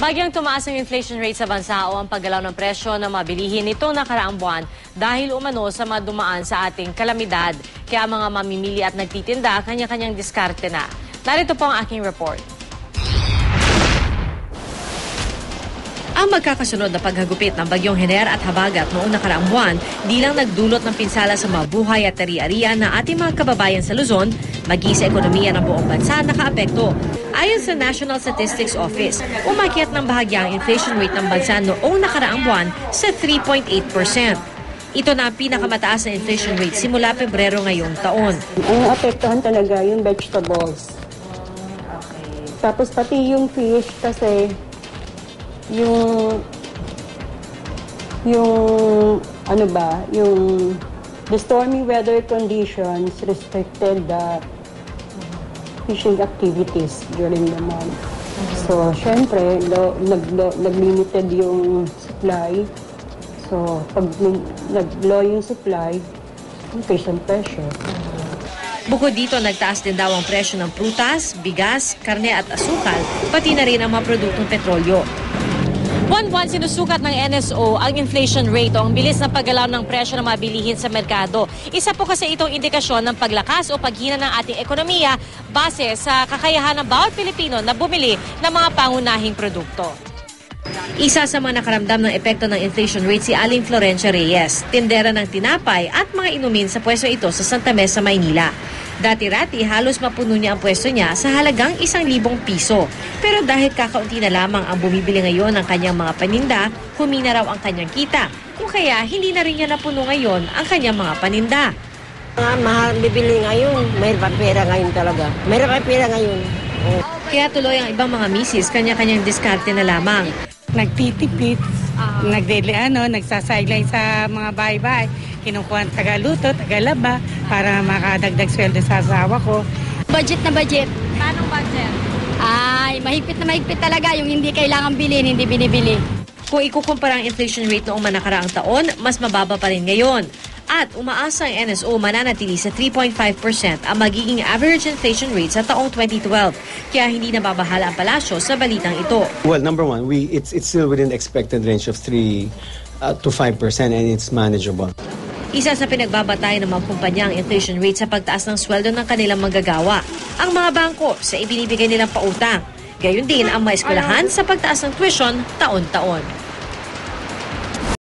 Bagyang tumaas ang inflation rate sa bansa o ang paggalaw ng presyo ng mabilihin nitong nakaraang buwan dahil umano sa madumaan sa ating kalamidad. Kaya mga mamimili at nagtitinda, kanya-kanyang diskarte na. Narito po ang aking report. Ang magkakasunod na paghagupit ng bagyong Hener at Habagat noong nakaraang buwan, di lang nagdulot ng pinsala sa mabuhay at tari-arian ng ating mga kababayan sa Luzon, maging sa ekonomiya ng buong bansa nakaapekto. Ayon sa National Statistics Office, umakyat ng bahagya ang inflation rate ng bansa noong nakaraang buwan sa 3.8%. Ito na ang pinakamataas na inflation rate simula Pebrero ngayong taon. Ang apektuhan talaga yung vegetables. Tapos pati yung fish kasi yung yung ano ba, yung the stormy weather conditions restricted the fishing activities during the month. So, syempre, nag, lo, nag-limited yung supply. So, pag nag-low yung supply, increase ang pressure. Bukod dito, nagtaas din daw ang presyo ng prutas, bigas, karne at asukal, pati na rin ang mga produktong petrolyo. Buwan-buwan sinusukat ng NSO ang inflation rate o ang bilis ng paggalaw ng presyo ng mga bilihin sa merkado. Isa po kasi itong indikasyon ng paglakas o paghina ng ating ekonomiya base sa kakayahan ng bawat Pilipino na bumili ng mga pangunahing produkto. Isa sa mga nakaramdam ng epekto ng inflation rate si Aling Florencia Reyes, tindera ng tinapay at mga inumin sa pwesto ito sa Santa Mesa, Maynila. Dati-rati halos mapuno niya ang pwesto niya sa halagang isang libong piso. Pero dahil kakaunti na lamang ang bumibili ngayon ng kanyang mga paninda, humina raw ang kanyang kita. Kung kaya hindi na rin niya napuno ngayon ang kanyang mga paninda. Mga mahal bibili ngayon. Mahirap ang pera ngayon talaga. Mahirap ang pera ngayon. Oh. Kaya tuloy ang ibang mga misis kanya-kanyang diskarte na lamang. Nagtitipid, nagdeli ano, nagsasideline sa mga bahay-bahay. Kinukuha ang tagaluto, tagalaba para makadagdag sweldo sa asawa ko. Budget na budget. Paano budget? Ay, mahigpit na mahigpit talaga. Yung hindi kailangan bilhin, hindi binibili. Kung ikukumpara ang inflation rate noong manakaraang taon, mas mababa pa rin ngayon. At umaasa ang NSO mananatili sa 3.5% ang magiging average inflation rate sa taong 2012. Kaya hindi nababahala ang palasyo sa balitang ito. Well, number one, we it's it's still within the expected range of three uh, to five percent, and it's manageable. Isa sa pinagbabatayan ng mga kumpanya ang inflation rate sa pagtaas ng sweldo ng kanilang manggagawa. Ang mga bangko sa ibinibigay nilang pautang. Gayun din ang mga eskwelahan sa pagtaas ng tuition taon-taon.